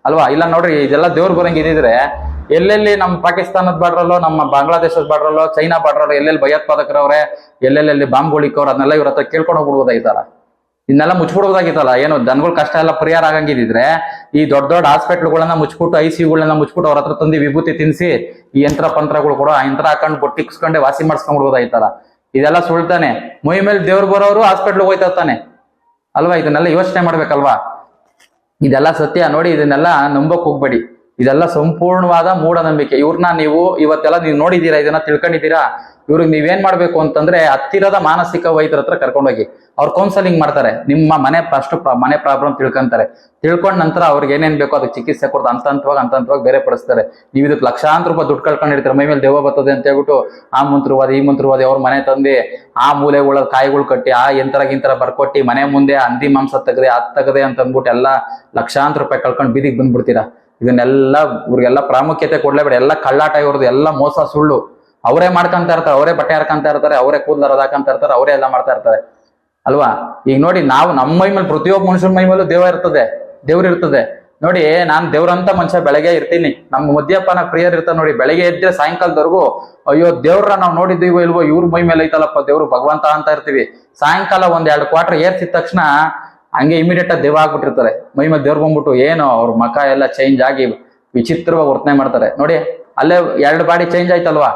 Speaker 1: ಅಲ್ವಾ? ಇಲ್ಲ ನೋಡ್ರಿ, ಇದೆಲ್ಲ ದೇವ್ರ ಬರಂಗ್ ಇದಿದ್ರೆ, ಎಲ್ಲೆಲ್ಲಿ ನಮ್ಮ ಪಾಕಿಸ್ತಾನದ ಬಾಡ್ರಲ್ಲೋ, ನಮ್ಮ ಬಾಂಗ್ಲಾದೇಶದ ಬಾಡ್ರಲ್ಲೋ, ಚೈನಾ ಬಾರ್ಡ್ರಲ್ಲೋ ಎಲ್ಲೆಲ್ಲಿ ಭಯೋತ್ಪಾದಕರವ್ರೆ, ಎಲ್ಲೆಲ್ಲಿ ಬಾಂಬ್ ಹೊಳಿಕವ್ರ ಅದನ್ನೆಲ್ಲ ಇವ್ರ ಹತ್ರ ಕೇಳ್ಕೊಂಡು ಹೋಗ್ಬಿಡ್ಬೋದಾಗಿತ್ತಲ್ಲ ಇದನ್ನೆಲ್ಲ ಮುಚ್ಬಿಡ್ಬೋದಾಗಿತ್ತಲ್ಲ ಏನು ಜನಗಳ ಕಷ್ಟ ಎಲ್ಲ ಪರಿಹಾರ ಆಗಂಗಿದ್ರೆ ಈ ದೊಡ್ಡ ದೊಡ್ಡ ಹಾಸ್ಪಿಟ್ಲ್ಗಳನ್ನ ಮುಚ್ಬಿಟ್ಟು ಐ ಸಿಗಳನ್ನ ಮುಚ್ಬಿಟ್ಟು ಅವ್ರ ಹತ್ರ ತಂದು ವಿಭೂತಿ ತಿನ್ಸಿ ಈ ಯಂತ್ರ ಪಂತ್ರಗಳು ಕೂಡ, ಆ ಯಂತ್ರ ಹಾಕೊಂಡು ಬೊಟ್ಟಿಕ್ಸ್ಕೊಂಡೆ ವಾಸಿ ಮಾಡಿಸ್ಕೊಂಡ್ಬಿಡ್ಬೋದಾಗಿತ್ತಲ್ಲ ಇದೆಲ್ಲ ಸುಳ್ತಾನೆ. ಮೈ ಮೇಲೆ ದೇವ್ರು ಬರೋರು ಹಾಸ್ಪಿಟ್ಲ್ಗೆ ಹೋಯ್ತಾ ತಾನೆ ಅಲ್ವಾ? ಇದನ್ನೆಲ್ಲ ಯೋಚನೆ ಮಾಡ್ಬೇಕಲ್ವಾ? ಇದೆಲ್ಲ ಸತ್ಯ. ನೋಡಿ, ಇದನ್ನೆಲ್ಲ ನಂಬಕ್ ಹೋಗ್ಬೇಡಿ. ಇದೆಲ್ಲ ಸಂಪೂರ್ಣವಾದ ಮೂಢನಂಬಿಕೆ. ಇವ್ರನ್ನ ನೀವು ಇವತ್ತೆಲ್ಲ ನೀವು ನೋಡಿದೀರಾ ಇದನ್ನ ತಿಳ್ಕೊಂಡಿದ್ದೀರಾ? ಇವ್ರಿಗೆ ನೀವೇನ್ ಮಾಡ್ಬೇಕು ಅಂತಂದ್ರೆ ಹತ್ತಿರದ ಮಾನಸಿಕ ವೈದ್ಯರ ಹತ್ರ ಕರ್ಕೊಂಡೋಗಿ. ಅವ್ರು ಕೌನ್ಸಲಿಂಗ್ ಮಾಡ್ತಾರೆ. ನಿಮ್ಮ ಮನೆ ಫಸ್ಟ್ ಮನೆ ಪ್ರಾಬ್ಲಮ್ ತಿಳ್ಕೊಂತಾರೆ. ತಿಳ್ಕೊಂಡ ನಂತರ ಅವ್ರಿಗೆ ಏನೇನ್ ಬೇಕೋ ಅದಕ್ಕೆ ಚಿಕಿತ್ಸೆ ಕೊಡ್ದು ಹಂತ ಹಂತವಾಗಿ ಅಂತ ಬೇರೆ ಪಡಿಸ್ತಾರೆ. ನೀವು ಇದಕ್ಕೆ ಲಕ್ಷಾಂತರ ರೂಪಾಯಿ ದುಡ್ಡು ಕಳ್ಕೊಂಡಿರ್ತಾರೆ, ಮೈ ಮೇಲೆ ದೆವ್ವ ಬರ್ತದೆ ಅಂತ ಹೇಳ್ಬಿಟ್ಟು ಆ ಮಂತ್ರವಾದ, ಈ ಮಂತ್ರವಾದ ಅವ್ರ ಮನೆ ತಂದು ಆ ಮೂಲೆಗಳ ಕಾಯಿಗಳು ಕಟ್ಟಿ, ಆ ಯಂತ್ರ ಗಿಂತರ ಬರ್ಕೊಟ್ಟಿ ಮನೆ ಮುಂದೆ ಹಂದಿ ಮಾಂಸ ತೆಗದೆ, ಅದ್ ತೆಗದೆ ಅಂತ ಅಂದ್ಬಿಟ್ಟು ಎಲ್ಲ ಲಕ್ಷಾಂತರ ರೂಪಾಯಿ ಕಳ್ಕೊಂಡು ಬೀದಿಗೆ ಬಂದ್ಬಿಡ್ತೀರಾ? ಇದನ್ನೆಲ್ಲ ಇವ್ರಿಗೆಲ್ಲ ಪ್ರಾಮುಖ್ಯತೆ ಕೊಡ್ಲೇಬೇಡ ಎಲ್ಲ ಕಳ್ಳಾಟ ಇವ್ರದ್ದು, ಎಲ್ಲ ಮೋಸ ಸುಳ್ಳು. ಅವರೇ ಮಾಡ್ಕೊಂತ ಇರ್ತಾರೆ, ಅವರೇ ಬಟ್ಟೆ ಹರ್ಕೊಂತ ಇರ್ತಾರೆ, ಅವರೇ ಕೂದಲ ಹಾಕಂತ ಇರ್ತಾರೆ, ಅವರೇ ಎಲ್ಲ ಮಾಡ್ತಾ ಇರ್ತಾರೆ. ಅಲ್ವಾ? ಈಗ ನೋಡಿ, ನಾವು ನಮ್ಮ ಮೈ ಮೇಲೆ, ಪ್ರತಿಯೊಬ್ಬ ಮನುಷ್ಯನ ಮೈ ಮೇಲೂ ದೇವ ಇರ್ತದೆ, ದೇವ್ರು ಇರ್ತದೆ. ನೋಡಿ ನಾನ್ ದೇವ್ರಂತ ಮನುಷ್ಯ, ಬೆಳಗ್ಗೆ ಇರ್ತೀನಿ. ನಮ್ಮ ಮುದ್ಯಪ್ಪನ ಪ್ರಿಯರ್ ಇರ್ತಾರೆ ನೋಡಿ, ಬೆಳಗ್ಗೆ ಎದ್ದೆ ಸಾಯಂಕಾಲದವರೆಗೂ, ಅಯ್ಯೋ ದೇವ್ರ ನಾವು ನೋಡಿದ್ದೀವೋ ಇಲ್ವೋ, ಇವ್ರ ಮೈ ಮೇಲೆ ಐತಲ್ಲಪ್ಪ, ದೇವ್ರು ಭಗವಂತ ಅಂತ ಇರ್ತೀವಿ. ಸಾಯಂಕಾಲ ಒಂದ್ ಎರಡು ಕ್ವಾರ್ಟರ್ ಏರ್ಸಿದ ತಕ್ಷಣ ಹಂಗೆ ಇಮಿಡಿಯೇಟ್ ದೇವ ಆಗ್ಬಿಟ್ಟಿರ್ತಾರೆ. ಮೈ ಮೇಲೆ ದೇವ್ರು ಬಂದ್ಬಿಟ್ಟು ಏನೋ ಅವ್ರ ಮಖ ಎಲ್ಲ ಚೇಂಜ್ ಆಗಿ ವಿಚಿತ್ರವಾಗಿ ವರ್ತನೆ ಮಾಡ್ತಾರೆ. ನೋಡಿ, ಅಲ್ಲೇ ಎರಡು ಬಾಡಿ ಚೇಂಜ್ ಆಯ್ತಲ್ವಾ?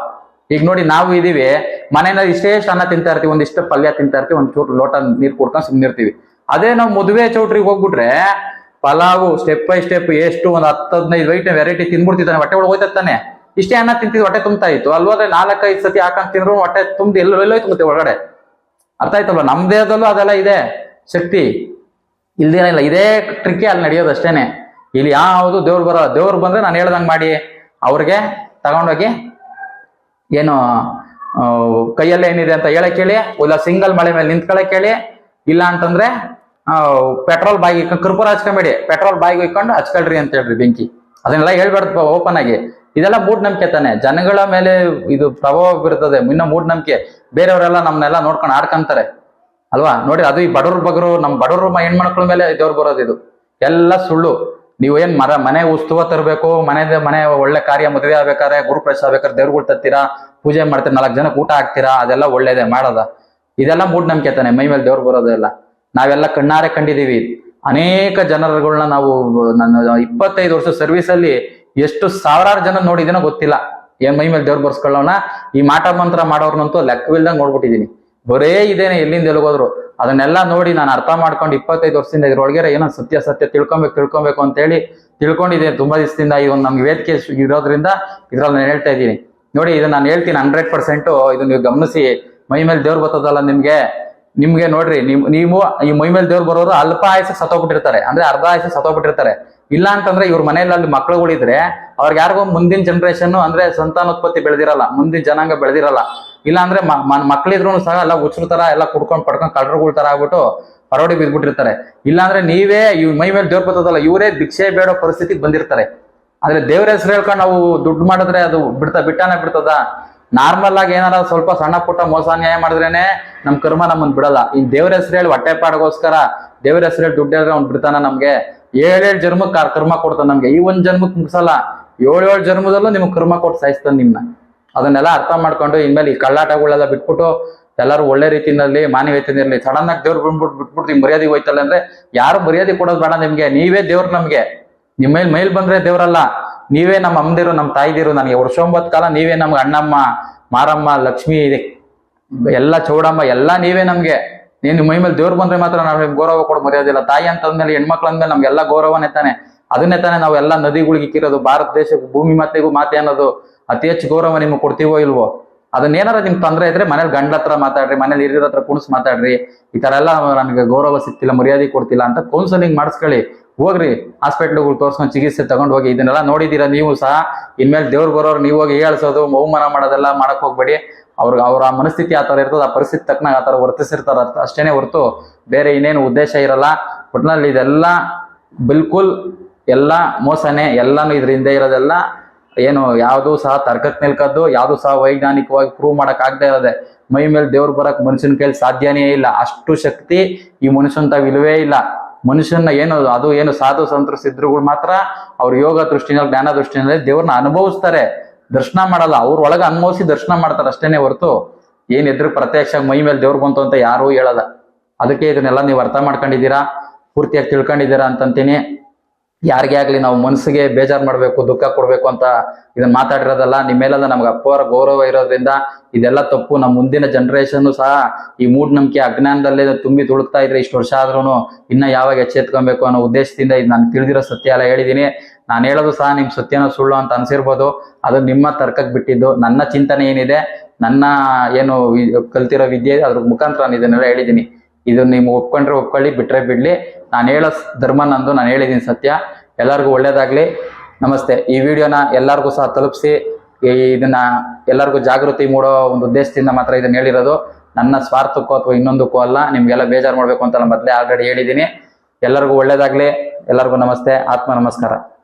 Speaker 1: ಈಗ ನೋಡಿ, ನಾವು ಇದೀವಿ, ಮನೆಯಲ್ಲಿ ಇಷ್ಟೇ ಅನ್ನ ತಿಂತಾ ಇರ್ತೀವಿ, ಒಂದಿಷ್ಟು ಪಲ್ಯ ತಿಂತಾ ಇರ್ತೀವಿ, ಒಂದ್ ಚೂರು ಲೋಟ ನೀರ್ ಕುಡ್ಕೊಂಡು ಸುಮ್ಮನಿರ್ತೀವಿ ಅದೇ ನಾವು ಮದುವೆ ಚೌಟ್ರಿಗೆ ಹೋಗ್ಬಿಟ್ರೆ, ಪಲಾವು ಸ್ಟೆಪ್ ಬೈ ಸ್ಟೆಪ್ ಎಷ್ಟು ಒಂದ್ ಹತ್ತು ಹದಿನೈದು ವೈಟ್ ವೆರೈಟಿ ತಿನ್ಬಿಡ್ತಿದ್ದಾನೆ, ಹೊಟ್ಟೆ ಒಳಗೆ ಹೋಯ್ತಾನೆ ಇಷ್ಟೇ ಅನ್ನ ತಿಂತಿದ್ವಿ, ಹೊಟ್ಟೆ ತುಂಬ್ತಾ ಇತ್ತು. ಅಲ್ವಾದ್ರೆ ನಾಲ್ಕೈದು ಸತಿ ಹಾಕೊಂಡು ತಿಂದ್ರು ಹೊಟ್ಟೆ ತುಂಬಿ ಎಲ್ಲೋ ಎಲ್ಲೋ ತುಂಬುತ್ತೆ ಒಳಗಡೆ ಅರ್ಥ ಆಯ್ತಲ್ವಾ? ನಮ್ ದೇಹದಲ್ಲೂ ಅದೆಲ್ಲ ಇದೆ. ಶಕ್ತಿ. ಇಲ್ದೇನಿಲ್ಲ ಇದೇ ಟ್ರಿಕ್ಕಿ ಅಲ್ಲಿ ನಡೆಯೋದು ಅಷ್ಟೇನೆ. ಇಲ್ಲಿ ಯಾವುದು ದೇವ್ರು ಬರೋ ದೇವ್ರು ಬಂದ್ರೆ ನಾನು ಹೇಳ್ದಂಗೆ ಮಾಡಿ. ಅವ್ರಿಗೆ ತಗೊಂಡೋಗಿ ಏನು ಕೈಯಲ್ಲೇ ಏನಿದೆ ಅಂತ ಹೇಳಕ್ ಹೇಳಿ ಇಲ್ಲ ಸಿಂಗಲ್ ಮಳೆ ಮೇಲೆ ನಿಂತ್ಕೊಳಕ್ ಹೇಳಿ ಇಲ್ಲ ಅಂತಂದ್ರೆ ಪೆಟ್ರೋಲ್ ಇಟ್ಕೊಂಡು ಕರ್ಪೂರ ಹಚ್ಕೊಂಬೇಡಿ. ಪೆಟ್ರೋಲ್ ಬಾಯಿಗೆ ಇಕ್ಕೊಂಡು ಹಚ್ಕೊಳ್ರಿ ಅಂತ ಹೇಳ್ರಿ ಬೆಂಕಿ. ಅದನ್ನೆಲ್ಲ ಹೇಳ್ಬಾರ್ದು ಓಪನ್ ಆಗಿ. ಇದೆಲ್ಲ ಮೂಢನಂಬಿಕೆ ತಾನೆ. ಜನಗಳ ಮೇಲೆ ಇದು ಪ್ರಭಾವ ಬೀರ್ತದೆ. ಇನ್ನ ಮೂಢನಂಬಿಕೆ. ಬೇರೆಯವರೆಲ್ಲ ನಮ್ಮನ್ನೆಲ್ಲ ನೋಡ್ಕೊಂಡು ಆಡ್ಕೊಂತಾರೆ. ಅಲ್ವಾ? ನೋಡಿ ಅದು ಈ ಬಡವ್ರ ಬಗರು ನಮ್ಮ ಬಡವ್ರ ಹೆಣ್ಮಕ್ಳ ಮೇಲೆ ದೇವ್ರು ಬರೋದು ಇದು. ಎಲ್ಲ ಸುಳ್ಳು. ನೀವು ಏನ್ ಮರ, ಮನೆ ಉಸ್ತುವ ತರಬೇಕು ಮನೆ ಮನೆ ಒಳ್ಳೆ ಕಾರ್ಯ ಮದುವೆ ಆಗ್ಬೇಕಾದ್ರೆ ಗುರುಪ್ರವೇಶ ಆಗ್ಬೇಕಾದ್ರೆ ದೇವ್ರುಗಳು ತತ್ತೀರಾ ಪೂಜೆ ಮಾಡ್ತೀರಾ? ನಾಲ್ಕು ಜನಕ್ಕೆ ಊಟ ಹಾಕ್ತೀರಾ? ಅದೆಲ್ಲ ಒಳ್ಳೇದೇ, ಮಾಡೋದ. ಇದೆಲ್ಲ ಮೂಢನಂಬಿಕೆ ತಾನೆ, ಮೈ ಮೇಲೆ ದೇವ್ರು ಬರೋದೆಲ್ಲ ನಾವೆಲ್ಲ ಕಣ್ಣಾರೆ ಕಂಡಿದೀವಿ. ಅನೇಕ ಜನರುಗಳನ್ನ ನಾವು, ನನ್ನ ಇಪ್ಪತ್ತೈದು ವರ್ಷ ಸರ್ವಿಸ್ ಅಲ್ಲಿ ಎಷ್ಟು ಸಾವಿರಾರು ಜನ ನೋಡಿದೀನೋ ಗೊತ್ತಿಲ್ಲ. ಏನ್ ಮೈ ಮೇಲೆ ದೇವ್ರು ಬರ್ಸ್ಕೊಳ್ಳೋಣ? ಈ ಮಾಟ ಮಂತ್ರ ಮಾಡೋರ್ನಂತೂ ಲೆಕ್ಕವಿಲ್ದಂಗ್ ನೋಡ್ಬಿಟ್ಟಿದೀನಿ. ಬರೇ ಇದೇನೆ ಎಲ್ಲಿಂದ ಎಲ್ಲಿಗೋದ್ರು ಅದನ್ನೆಲ್ಲ ನೋಡಿ ನಾನು ಅರ್ಥ ಮಾಡ್ಕೊಂಡು ಇಪ್ಪತ್ತೈದು ವರ್ಷದಿಂದ ಇದ್ರೊಳಗೆ ಏನೋ ಸತ್ಯ ಸತ್ಯ ತಿಳ್ಕೊಬೇಕು ತಿಳ್ಕೊಬೇಕು ಅಂತ ಹೇಳಿ ತಿಳ್ಕೊಂಡಿದ್ದೀನಿ ತುಂಬಾ ದಿವಸದಿಂದ ಈ ಒಂದು ನಮ್ಗೆ ವೇದಿಕೆ ಇರೋದ್ರಿಂದ ಇದ್ರಲ್ಲಿ ನಾನು ಹೇಳ್ತಾ ಇದ್ದೀನಿ. ನೋಡಿ ಇದನ್ನ ನಾನು ಹೇಳ್ತೀನಿ ಹಂಡ್ರೆಡ್ ಪರ್ಸೆಂಟ್ ಇದು ನೀವು ಗಮನಿಸಿ. ಮೈ ಮೇಲೆ ದೇವ್ರು ಬರ್ತದಲ್ಲ ನಿಮ್ಗೆ. ನಿಮ್ಗೆ ನೋಡ್ರಿ ನಿಮ್, ನೀವು ಈ ಮೈ ಮೇಲೆ ದೇವ್ರು ಬರೋರು ಅಲ್ಪ ಆಯಸ್ಸ ಸತ್ತೋಗ್ಬಿಟ್ಟಿರ್ತಾರೆ. ಅಂದ್ರೆ ಅರ್ಧ ಆಯಸ್ಸ ಸತ್ತೋಗ್ಬಿಟ್ಟಿರ್ತಾರೆ. ಇಲ್ಲ ಅಂತಂದ್ರೆ ಇವ್ರ ಮನೆಯಲ್ಲಿ ಅಲ್ಲಿ ಮಕ್ಳುಗಳಿದ್ರೆ ಅವ್ರಿಗೆ ಯಾರಿಗೂ ಮುಂದಿನ ಜನರೇಷನ್ ಅಂದ್ರೆ ಸಂತಾನೋತ್ಪತ್ತಿ ಬೆಳೆದಿರಲ್ಲ, ಮುಂದಿನ ಜನಾಂಗ ಬೆಳೆದಿರಲ್ಲ. ಇಲ್ಲ ಅಂದ್ರೆ ಮ- ಮ- ಮಕ್ಳಿದ್ರು ಸಹ ಎಲ್ಲ ಉಚ್ಚರು ತರ ಎಲ್ಲ ಕುಡ್ಕೊಂಡ್ ಪಡ್ಕೊಂಡ್ ಕಳ್ಳರುಗಳ ತರ ಆಗ್ಬಿಟ್ಟು ಪರೋಡಿ ಬಿದ್ಬಿಟ್ಟಿರ್ತಾರೆ. ಇಲ್ಲಾಂದ್ರೆ ನೀವೇ ಇವ್ ಮೈ ಮೇಲೆ ದೇವ್ರ ಬರ್ತದಲ್ಲ ಇವರೇ ಭಿಕ್ಷೆ ಬೇಡೋ ಪರಿಸ್ಥಿತಿಗೆ ಬಂದಿರ್ತಾರೆ. ಆದ್ರೆ ದೇವ್ರ ಹೆಸರು ಹೇಳ್ಕೊಂಡು ನಾವು ದುಡ್ಡು ಮಾಡಿದ್ರೆ ಅದು ಬಿಡ್ತಾ ಬಿಟ್ಟಾನೆ ಬಿಡ್ತದ? ನಾರ್ಮಲ್ ಆಗಿ ಏನಾರ ಸ್ವಲ್ಪ ಸಣ್ಣ ಪುಟ್ಟ ಮೋಸ ನ್ಯಾಯ ಮಾಡಿದ್ರೇನೆ ನಮ್ ಕರ್ಮ ನಮ್ಮನ್ ಬಿಡಲ್ಲ. ಈ ದೇವ್ರ ಹೆಸರು ಹೇಳಿ ಹೊಟ್ಟೆ ಪಾಡಗೋಸ್ಕರ ದೇವ್ರ ಹೆಸರು ಹೇಳಿ ದುಡ್ಡು ಹೇಳಿದ್ರೆ ಅವ್ನು ಬಿಡ್ತಾನ ನಮ್ಗೆ. ಏಳೇಳು ಜನ್ಮಕ್ಕೆ ಕರ್ಮ ಕೊಡ್ತಾನ ನಮ್ಗೆ. ಈ ಒಂದ್ ಜನ್ಮಕ್ಕೆ ಮುಗಿಸಲ್ಲ. ಏಳೇಳು ಜನ್ಮದಲ್ಲೂ ನಿಮ್ಗೆ ಕರ್ಮ ಕೊಟ್ಟು ಸಾಯಿಸ್ತಾನೆ ನಿಮ್ನ. ಅದನ್ನೆಲ್ಲ ಅರ್ಥ ಮಾಡ್ಕೊಂಡು ಇನ್ಮೇಲೆ ಈ ಕಳ್ಳಾಟಗಳೆಲ್ಲ ಬಿಟ್ಬಿಟ್ಟು ಎಲ್ಲರೂ ಒಳ್ಳೆ ರೀತಿಯಲ್ಲಿ ಮಾನವೀಯತೆಯಲ್ಲಿ ಸಡನ್ ಆಗಿ ದೇವ್ರು ಬಂದ್ಬಿಟ್ಟು ಬಿಟ್ಬಿಟ್ಟು ಮರ್ಯಾದೆ ಹೋಯ್ತಲ್ಲ ಅಂದ್ರೆ ಯಾರು ಮರ್ಯಾದೆ ಕೊಡೋದು ಬೇಡ ನಿಮ್ಗೆ. ನೀವೇ ದೇವ್ರು ನಮ್ಗೆ. ನಿಮ್ಮ ಮೇಲೆ ಮೈಲ್ ಬಂದ್ರೆ ದೇವ್ರಲ್ಲ. ನೀವೇ ನಮ್ಮ ಅಮ್ಮದಿರು, ನಮ್ಮ ತಾಯಿದಿರು. ನನಗೆ ವರ್ಷೊಂಬತ್ತು ಕಾಲ ನೀವೇ ನಮ್ಗೆ ಅಣ್ಣಮ್ಮ, ಮಾರಮ್ಮ, ಲಕ್ಷ್ಮಿ ಎಲ್ಲ ಚೌಡಮ್ಮ, ಎಲ್ಲ ನೀವೇ ನಮ್ಗೆ. ನೀನು ಮೈ ಮೇಲೆ ದೇವ್ರು ಬಂದ್ರೆ ಮಾತ್ರ ನಾವು ನಿಮ್ಗೆ ಗೌರವ ಕೊಡೋ ಮರ್ಯಾದಿಲ್ಲ ತಾಯಿ ಅಂತಂದ್ಮೇಲೆ ಹೆಣ್ಮಕ್ಳು ಅಂದ್ಮೇಲೆ ನಮ್ಗೆಲ್ಲ ಗೌರವನೇ ತಾನೆ. ಅದನ್ನೇ ತಾನೇ ನಾವು ಎಲ್ಲ ನದಿಗಳಿಗೆ ಇಕ್ಕಿರೋದು ಭಾರತ ದೇಶಕ್ಕೆ ಭೂಮಿ ಮಾತೆಗೂ ಮಾತೆ ಅನ್ನೋದು ಅತಿ ಹೆಚ್ಚು ಗೌರವ ನಿಮ್ಗೆ ಕೊಡ್ತೀವೋ ಇಲ್ವೋ? ಅದನ್ನೇನಾರ ನಿಮ್ಗೆ ತೊಂದರೆ ಇದ್ರೆ ಮನೇಲಿ ಗಂಡ ಹತ್ರ ಮಾತಾಡ್ರಿ, ಮನೇಲಿ ಹಿರಿಯರ ಹತ್ರ ಕುಣಿಸ್ ಮಾತಾಡ್ರಿ, ಈ ತರ ಎಲ್ಲ ನನಗೆ ಗೌರವ ಸಿಗ್ತಿಲ್ಲ ಮರ್ಯಾದೆ ಕೊಡ್ತಿಲ್ಲ ಅಂತ ಕೌನ್ಸಲಿಂಗ್ ಮಾಡಿಸ್ಕೊಳ್ಳಿ. ಹೋಗ್ರಿ ಹಾಸ್ಪಿಟ್ಲ್ಗಳು ತೋರ್ಸ್ಕೊಂಡು ಚಿಕಿತ್ಸೆ ತಗೊಂಡು ಹೋಗಿ ಇದನ್ನೆಲ್ಲ ನೋಡಿದೀರಾ ನೀವು ಸಹ. ಇನ್ಮೇಲೆ ದೇವ್ರ ಬರೋರು ನೀವು ಹೋಗಿ ಹೇಳ್ಸೋದು ಬಹುಮಾನ ಮಾಡೋದೆಲ್ಲ ಮಾಡಕ್ ಹೋಗ್ಬೇಡಿ. ಅವ್ರಿಗೆ, ಅವ್ರ ಆ ಮನಸ್ಥಿತಿ ಆ ಥರ ಇರ್ತದೆ, ಆ ಪರಿಸ್ಥಿತಿ ತಕ್ಕನಾಗ ಆ ಥರ ವರ್ತಿಸಿರ್ತಾರ ಅಷ್ಟೇನೆ ಹೊರತು. ಬೇರೆ ಇನ್ನೇನು ಉದ್ದೇಶ ಇರಲ್ಲ. ಒಟ್ನಲ್ಲಿ ಇದೆಲ್ಲ ಬಿಲ್ಕುಲ್ ಎಲ್ಲ ಮೋಸನೆ ಎಲ್ಲಾನು ಇದ್ರ ಹಿಂದೆ ಇರೋದೆಲ್ಲ ಏನು ಯಾವುದು ಸಹ ತರ್ಕಕ್ಕೆ ನಿಲ್ಕದ್ದು, ಯಾವುದು ಸಹ ವೈಜ್ಞಾನಿಕವಾಗಿ ಪ್ರೂವ್ ಮಾಡಕ್ ಆಗದೆ ಇರೋದೆ. ಮೈ ಮೇಲೆ ದೇವ್ರು ಬರಕ್ ಮನುಷ್ಯನ ಕೈಲಿ ಸಾಧ್ಯನೇ ಇಲ್ಲ. ಅಷ್ಟು ಶಕ್ತಿ ಈ ಮನುಷ್ಯನ ತಾವ್ ಇಲ್ವೇ ಇಲ್ಲ. ಮನುಷ್ಯನ ಏನು ಅದು ಏನು ಸಾಧು ಸಂತರು ಸಿದ್ಧರುಗಳು ಮಾತ್ರ ಅವ್ರ ಯೋಗ ದೃಷ್ಟಿನಲ್ಲಿ ಜ್ಞಾನ ದೃಷ್ಟಿನಲ್ಲಿ ದೇವ್ರನ್ನ ಅನುಭವಿಸ್ತಾರೆ. ದರ್ಶನ ಮಾಡಲ್ಲ. ಅವ್ರ ಒಳಗೆ ಅನುಭವಿಸಿ ದರ್ಶನ ಮಾಡ್ತಾರೆ ಅಷ್ಟೇನೆ ಹೊರತು. ಏನ್ ಎದ್ರು ಪ್ರತ್ಯಕ್ಷ ಮೈ ಮೇಲೆ ದೇವ್ರು ಬಂತು ಅಂತ ಯಾರೂ ಹೇಳಲ್ಲ. ಅದಕ್ಕೆ ಇದನ್ನೆಲ್ಲ ನೀವು ಅರ್ಥ ಮಾಡ್ಕೊಂಡಿದ್ದೀರಾ? ಪೂರ್ತಿಯಾಗಿ ತಿಳ್ಕೊಂಡಿದ್ದೀರಾ ಅಂತಂತೀನಿ. ಯಾರಿಗೇ ಆಗ್ಲಿ ನಾವು ಮನಸ್ಸಿಗೆ ಬೇಜಾರ್ ಮಾಡಬೇಕು, ದುಃಖ ಕೊಡ್ಬೇಕು ಅಂತ ಇದನ್ನ ಮಾತಾಡಿರೋದಲ್ಲ ನಿಮ್ಮೇಲೆಲ್ಲ ನಮ್ಗೆ ಅಪ್ಪವರ ಗೌರವ ಇರೋದ್ರಿಂದ ಇದೆಲ್ಲ ತಪ್ಪು. ನಮ್ಮ ಮುಂದಿನ ಜನರೇಷನ್ ಸಹ ಈ ಮೂಢನಂಬಿಕೆ ಅಜ್ಞಾನದಲ್ಲೇ ತುಂಬಿ ತುಳುಕ್ತಾ ಇದ್ರೆ ಇಷ್ಟು ವರ್ಷ ಆದ್ರೂ ಇನ್ನ ಯಾವಾಗ ಎಚ್ಚೆತ್ಕೊಬೇಕು ಅನ್ನೋ ಉದ್ದೇಶದಿಂದ ಇದು ನಾನು ತಿಳಿದಿರೋ ಸತ್ಯ ಎಲ್ಲ ಹೇಳಿದೀನಿ. ನಾನು ಹೇಳೋದು ಸಹ ನಿಮ್ ಸತ್ಯನೋ ಸುಳ್ಳು ಅಂತ ಅನ್ಸಿರ್ಬೋದು. ಅದು ನಿಮ್ಮ ತರ್ಕಕ್ಕೆ ಬಿಟ್ಟಿದ್ದು. ನನ್ನ ಚಿಂತನೆ ಏನಿದೆ? ನನ್ನ ಏನು ಕಲ್ತಿರೋ ವಿದ್ಯೆ ಅದ್ರ ಮುಖಾಂತರ ನಾನು ಇದನ್ನೆಲ್ಲ ಹೇಳಿದ್ದೀನಿ ಇದು ನೀವು ಒಪ್ಕೊಂಡ್ರೆ ಒಪ್ಕೊಳ್ಳಿ, ಬಿಟ್ರೆ ಬಿಡ್ಲಿ. ನಾನು ಹೇಳೋ ಧರ್ಮ ನಂದು, ನಾನು ಹೇಳಿದ್ದೀನಿ ಸತ್ಯ. ಎಲ್ಲರಿಗೂ ಒಳ್ಳೇದಾಗ್ಲಿ. ನಮಸ್ತೆ. ಈ ವಿಡಿಯೋನ ಎಲ್ಲರಿಗೂ ಸಹ ತಲುಪಿಸಿ. ಇದನ್ನ ಎಲ್ಲರಿಗೂ ಜಾಗೃತಿ ಮೂಡೋ ಒಂದು ಉದ್ದೇಶದಿಂದ ಮಾತ್ರ ಇದನ್ನ ಹೇಳಿರೋದು. ನನ್ನ ಸ್ವಾರ್ಥಕ್ಕೋ ಅಥವಾ ಇನ್ನೊಂದಕ್ಕೂ ಅಲ್ಲ, ನಿಮ್ಗೆಲ್ಲ ಬೇಜಾರು ಮಾಡ್ಬೇಕು ಅಂತ ನಾನು ಮೊದಲೇ ಆಲ್ರೆಡಿ ಹೇಳಿದ್ದೀನಿ. ಎಲ್ಲರಿಗೂ ಒಳ್ಳೇದಾಗ್ಲಿ. ಎಲ್ಲರಿಗೂ ನಮಸ್ತೆ. ಆತ್ಮ ನಮಸ್ಕಾರ.